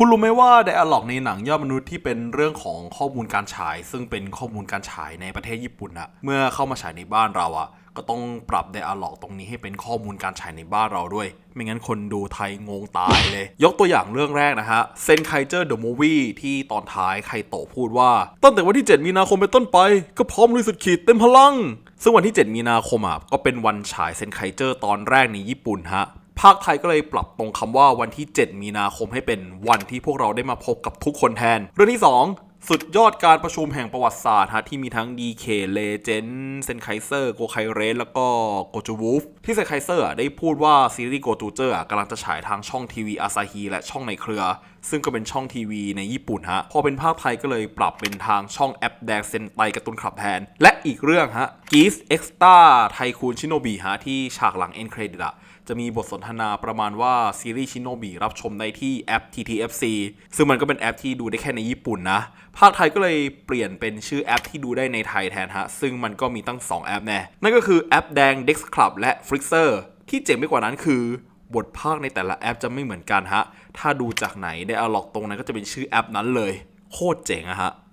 คุณรู้ไหมว่า Dialog ในหนังยอดมนุษย์ที่เป็นเรื่องของข้อมูลการฉาย ซึ่งเป็นข้อมูลการฉายในประเทศญี่ปุ่นอะเมื่อเข้ามาฉายในบ้านเราอะก็ต้องปรับ Dialog ตรงนี้ให้เป็นข้อมูลการฉายในบ้านเราด้วย ไม่งั้นคนดูไทยงงตายเลย ยกตัวอย่างเรื่องแรกนะฮะเซนไคเจอร์เดอะมูวี่ที่ตอนท้ายไคโตะพูดว่า ตั้งแต่วันที่ 7 มีนาคมเป็นต้นไป ก็พร้อมลุยสุดขีดเต็มพลัง ซึ่งวันที่ 7 มีนาคมอะก็เป็นวันฉายเซนไคเจอร์ตอนแรกในญี่ปุ่นฮะ ภาคไทยก็เลยปรับตรงคำว่าวันที่ 7 มีนาคมให้เป็นวันที่พวกเราได้มาพบกับทุกคนแทน เรื่องที่ 2 สุดยอดการประชุมแห่งประวัติศาสตร์ฮะที่มีทั้ง DK Legend เซนไคเซอร์โกไคเรสแล้วก็โกจูวูฟที่เซนไคเซอร์ได้พูดว่าซีรีส์โกจูเจอร์กำลังจะฉายทางช่องทีวีอาซาฮีและช่องในเครือ ซึ่งก็เป็นช่องทีวีในญี่ปุ่นฮะ พอเป็นภาคไทยก็เลยปรับเป็นทางช่องแอปแดงเซนไตการ์ตูนคลับแทน และอีกเรื่องฮะ Geese Extra ไทคูนชิโนบิฮะที่ฉากหลังเอ็นเครดิตอะจะมีบทสนทนาประมาณว่าซีรีส์ชิโนบิรับชมได้ที่แอป TTFC ซึ่งมันก็เป็นแอปที่ดูได้แค่ในญี่ปุ่นนะภาคไทยก็เลยเปลี่ยนเป็นชื่อแอปที่ดูได้ในไทยแทนฮะ ซึ่งมันก็มีตั้ง 2 แอปแน่นั่นก็คือแอปแดง Dex Club และ Flixer ที่เจ๋งไปกว่านั้นคือบทภาคในแต่ละแอปจะไม่เหมือนกันฮะ ถ้าดูจากไหนได้อล็อกตรงนั้นก็จะเป็นชื่อแอปนั้นเลย โคตรเจ๋งอะฮะ